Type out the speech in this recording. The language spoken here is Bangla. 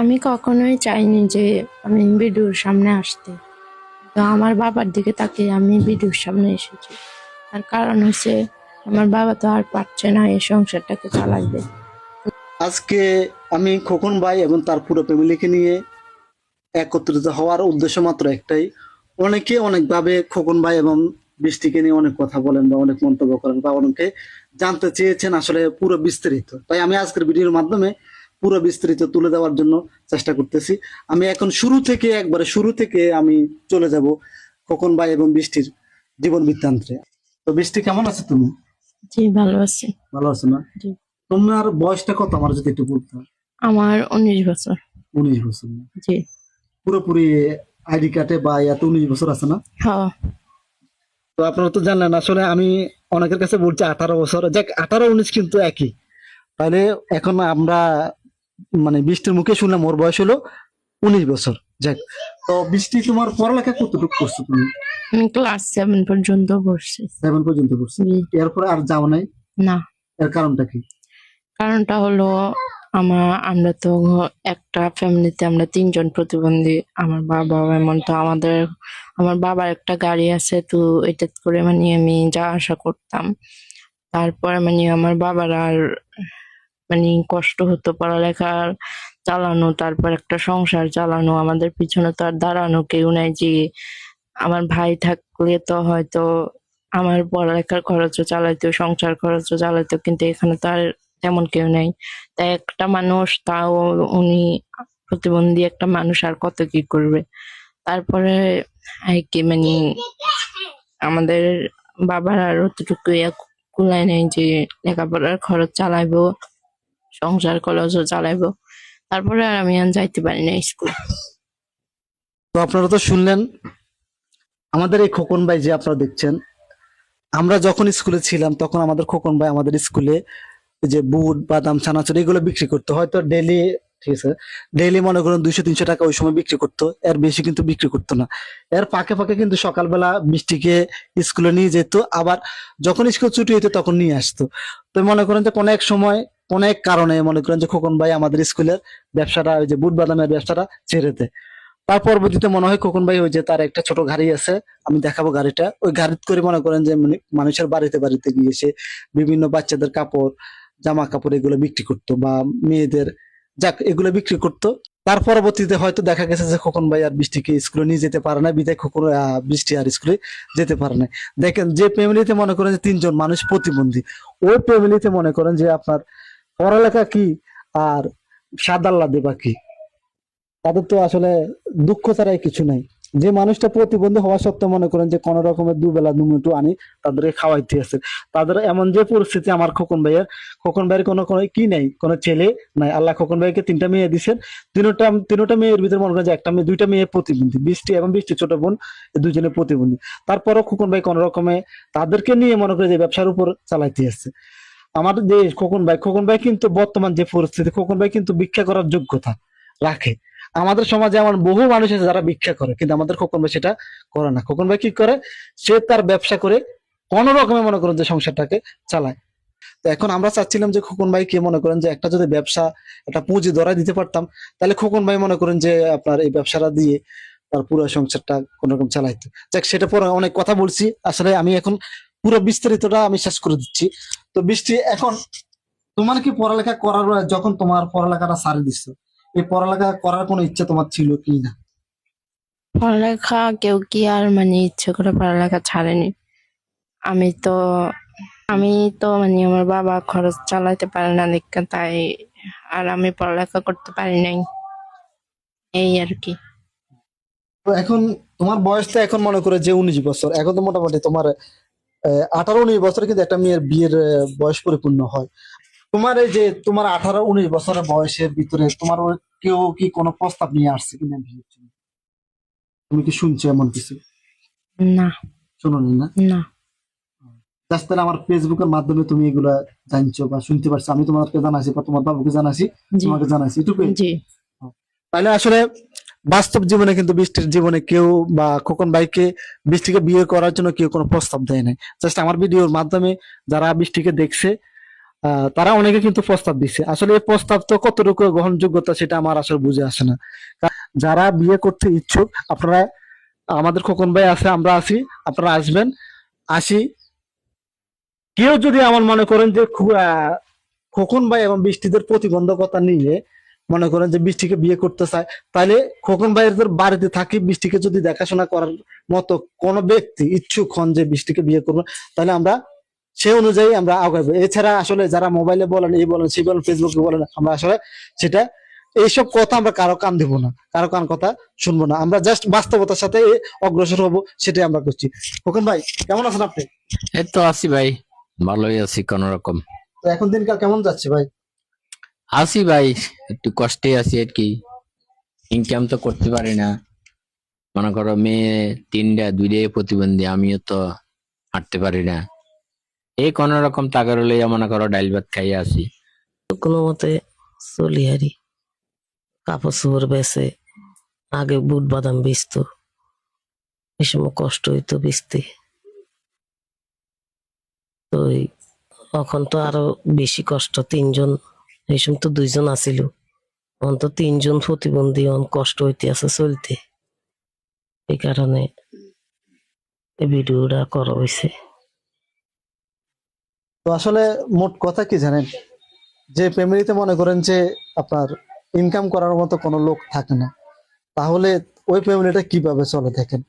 আমি কখনোই চাইনি যে আমি ভিডিওর সামনে আসতে। তো আমার বাবার দিকে তাকে আমি ভিডিওর সামনে এসেছি। তার কারণ হচ্ছে আমার বাবা তো আর পারছে না এই সংসারটাকে চালাইবে আজকে আমি খোকন ভাই এবং তার পুরো ফ্যামিলিকে নিয়ে একত্রিত হওয়ার উদ্দেশ্য মাত্র একটাই। অনেকে অনেকভাবে খোকন ভাই এবং বৃষ্টিকে নিয়ে অনেক কথা বলেন বা অনেক মন্তব্য করেন বা অনেকে জানতে চেয়েছেন আসলে পুরো বিস্তারিত। তাই আমি আজকের ভিডিওর মাধ্যমে পুরো বিস্তারিত তুলে দেওয়ার জন্য চেষ্টা করতেছি। আমি এখন শুরু থেকে একবারে শুরু থেকে আমি চলে যাব খোকন ভাই এবং বৃষ্টির জীবন বৃত্তান্তে। তো বৃষ্টি কেমন আছে তুমি? জি ভালো আছি। ভালো আছো না? তোমার বয়সটা কত আমার যদি একটু বলতে? আমার উনিশ বছর। উনিশ বছর জি। পুরোপুরি আইডি কার্ডে বা এত উনিশ বছর আছে না? হ্যাঁ তো আপনারা তো জানলেন আসলে আমি অনেকের কাছে বলছি আঠারো বছর। যাক আঠারো উনিশ কিন্তু একই। তাহলে এখন আমরা মানে বৃষ্টির মুখে শুনলাম ওর বয়স হলো উনিশ বছর। যাক। তো বৃষ্টি তোমার পড়ালেখা কতটুকু করছ তুমি? ক্লাস সেভেন পর্যন্ত পড়ছি। সেভেন পর্যন্ত জি। এরপরে আর যাও নাই? না। এর কারণটা কি? কারণটা হলো আমার আমরা তো একটা ফ্যামিলিতে আমরা তিনজন প্রতিবন্ধী। আমার বাবা এমন তো আমাদের আমার বাবার একটা গাড়ি আছে তো এটা করে মানে আমি যা আশা করতাম। তারপরে মানে আমার বাবার আর মানে কষ্ট হতো পড়ালেখার চালানো, তারপর একটা সংসার চালানো, আমাদের পিছনে তো আর দাঁড়ানো কেউ নাই যে আমার ভাই থাকলে তো হয়তো আমার পড়ালেখার খরচও চালাইতো, সংসার খরচও চালাইতো, কিন্তু এখানে তো আর তেমন কেউ নেই। তাই একটা মানুষ, তাও উনি প্রতিবন্ধী একটা মানুষ, আর কত কি করবে? তারপরে কি মানে আমাদের বাবার আর অতটুকু ইয়া কুলায় নেই যে লেখাপড়ার খরচ চালাইবো। সংসার খরচও চালাইবো। তারপরে আর আমি আর যাইতে পারি না স্কুল। তো আপনারা তো শুনলেন, আমাদের এই খোকন ভাই যে আপনারা দেখছেন, আমরা যখন স্কুলে ছিলাম তখন আমাদের খোকন ভাই আমাদের স্কুলে যে বুট, বাদাম, চানাচুর এগুলো বিক্রি করতো। হয়তো ডেলি ঠিক আছে, ডেইলি মনে করেন দুইশো, তিনশো টাকা ওই সময় বিক্রি করতো। এর বেশি কিন্তু বিক্রি করতো না। এর ফাঁকে ফাঁকে কিন্তু সকালবেলা মিষ্টিকে স্কুলে নিয়ে যেত, আবার যখন স্কুল ছুটি হইতো তখন নিয়ে আসতো। তো মনে করেন যে কোনো এক সময় কোনো এক কারণে মনে করেন যে খোকন ভাই আমাদের স্কুলের ব্যবসাটা, ওই যে বুট বাদামের ব্যবসাটা ছেড়ে দেয়। তার পরবর্তীতে মনে হয় খোকন ভাই ওই যে তার একটা ছোট গাড়ি আছে, আমি দেখাবো গাড়িটা। ওই গাড়ি করে মনে করেন যে মানে মানুষের বাড়িতে বাড়িতে গিয়ে সে বিভিন্ন বাচ্চাদের কাপড় জামা কাপড় এগুলো বিক্রি করতো বা মেয়েদের যাক এগুলো বিক্রি করতো। তার পরবর্তীতে হয়তো দেখা গেছে যে খোকন ভাই আর বৃষ্টিকে স্কুলে নিয়ে যেতে পারে না, বিদায় খোকন বৃষ্টি আর স্কুলে যেতে পারে না। দেখেন যে ফ্যামিলিতে মনে করেন যে তিনজন মানুষ প্রতিবন্ধী, ওই ফ্যামিলিতে মনে করেন যে আপনার পড়ালেখা কি আর সাদাল্লা দেবা কি? তাদের তো আসলে দুঃখ ছাড়াই কিছু নাই। যে মানুষটা প্রতিবন্ধী হওয়া সত্ত্বেও মনে করেন যে কোন রকমের দুবেলা দুমুটু আনি তাদেরকে খাওয়াইতে আছে। তাদের এমন যে পরিস্থিতি আমার খোকন ভাইয়ের খোকন ভাইয়ের কোনো কোনো কি নাই, কোনো ছেলে নাই। আল্লাহ খোকন ভাইকে তিনটা মেয়ে দিছেন। তিনটা তিনটা মেয়ের ভিতরে মনে করেন যে একটা মেয়ে, দুইটা মেয়ে প্রতিবন্ধী, বৃষ্টি এবং বৃষ্টি ছোট বোন এই দুজনে প্রতিবন্ধী। তারপরও খোকন ভাই কোন রকমে তাদেরকে নিয়ে মনে করে যে ব্যবসার উপর চালাইতে আছে। আমার যে খোকন ভাই খোকন ভাই কিন্তু বর্তমান যে পরিস্থিতি, খোকন ভাই কিন্তু ভিক্ষা করার যোগ্যতা রাখে। আমাদের সমাজে এমন বহু মানুষ আছে যারা ভিক্ষা করে, কিন্তু আমাদের খোকন ভাই সেটা করে না। খোকন ভাই কি করে? সে তার ব্যবসা করে কোন রকমে মনে করেন যে সংসারটাকে চালায়। তো এখন আমরা চাচ্ছিলাম যে খোকন ভাই কে মনে করেন যে একটা যদি ব্যবসা, একটা পুঁজি ধরা দিতে পারতাম, তাহলে খোকন ভাই মনে করেন যে আপনার এই ব্যবসাটা দিয়ে তার পুরো সংসারটা কোন রকম চালাইতো। যাক, সেটা পরে অনেক কথা বলছি। আসলে আমি এখন পুরো বিস্তারিতটা আমি শেষ করে দিচ্ছি। তো বৃষ্টি এখন তোমার কি পড়ালেখা করার যখন তোমার পড়ালেখাটা সারি দিচ্ছ এই পড়ালেখা করার কোনো ইচ্ছা তোমার ছিল কি না? পড়ালেখা কেউ কি আর মানে ইচ্ছে করে পড়ালেখা ছাড়েনি। আমি তো আমি তো মানে আমার বাবা খরচ চালাতে পারে না দেখে তাই আর আমি পড়ালেখা করতে পারি নাই। এই আর কি। তো এখন তোমার বয়স তো এখন মনে করে যে উনিশ বছর এখন তো মোটামুটি তোমার আঠারো উনিশ বছর কিন্তু একটা মেয়ের বিয়ের বয়স পরিপূর্ণ হয়। তোমার এই যে তোমার আঠারো উনিশ বছরের বয়সের ভিতরে তোমার কেউ কি কোনো প্রস্তাব নিয়ে আসছে কিনা বিয়ের জন্য? তুমি কি শুনছো এমন কিছু? না। শোনো না? না। জাস্ট তাহলে আমার ফেসবুকের মাধ্যমে তুমি এগুলা জানছো বা শুনতে পারছ। আমি তোমাকে জানাইছি বা তোমার বাবুকে জানাইছি তোমাকে জানাইছি। এটুকুই? তাহলে আসলে বাস্তব জীবনে কিন্তু বৃষ্টির জীবনে কেউ বা খোকন ভাইকে বৃষ্টিকে বিয়ে করার জন্য কেউ কোনো প্রস্তাব দেয় নাই। জাস্ট আমার ভিডিওর মাধ্যমে যারা বৃষ্টিকে দেখছে তারা অনেকে কিন্তু প্রস্তাব দিচ্ছে আসলে এই প্রস্তাব তো কতটুকু গ্রহণযোগ্যতা সেটা আমার আসলে বুঝে আসে না। যারা বিয়ে করতে ইচ্ছুক, আপনারা, আমাদের খোকন ভাই আছে, আমরা আছি, আপনারা আসবেন, আসি। কেউ যদি আমার মনে করেন যে খোকন ভাই এবং বৃষ্টিদের প্রতিবন্ধকতা নিয়ে মনে করেন যে বৃষ্টিকে বিয়ে করতে চায় তাহলে খোকন ভাইয়ের বাড়িতে থাকি বৃষ্টিকে যদি দেখাশোনা করার মতো কোনো ব্যক্তি ইচ্ছুক হন যে বৃষ্টিকে বিয়ে করবে তাহলে আমরা সে অনুযায়ী আমরা আগাবো। এছাড়া আসলে যারা মোবাইলে বলেন এই বলেন সেই বলেন ফেসবুকে বলেন আমরা আসলে সেটা এইসব কথা আমরা কারও কান দিব না কারও কান কথা শুনব না। আমরা জাস্ট বাস্তবতার সাথে অগ্রসর হব সেটাই আমরা করছি। খোকন ভাই কেমন আছেন আপনি? এই তো আছি ভাই ভালোই আছি কোন রকম তো এখন দিনকাল কেমন যাচ্ছে ভাই? আছি ভাই, একটু কষ্টে আছি আর কি। ইনকাম তো করতে পারি না। মনে করো মেয়ে তিনটা দুইটাই প্রতিবন্ধী, আমিও তো হাঁটতে পারি না। এই কোন রকম টাকার লইয়া মনে করো ডাইল ভাত খাইয়া আছি। কোনো মতে চলি হারি। কাপড় চোপড় বেচে আগে বুট বাদাম বেচতো। সময় কষ্ট হইতো বেচতে। তো এখন তো আরও বেশি কষ্ট, তিনজন এই তো দুইজন আছিল। এখন তো তিনজন প্রতিবন্ধী, অন কষ্ট হইতে আছে চলতে। এই কারণে ভিডিওটা করা হয়েছে তো আসলে মোট কথা কি জানেন? যে ফ্যামিলিতে মনে করেন যে আপনার ইনকাম করার মতো কোনো লোক থাকে না, তাহলে ওই ফ্যামিলিটা কীভাবে চলে দেখেন?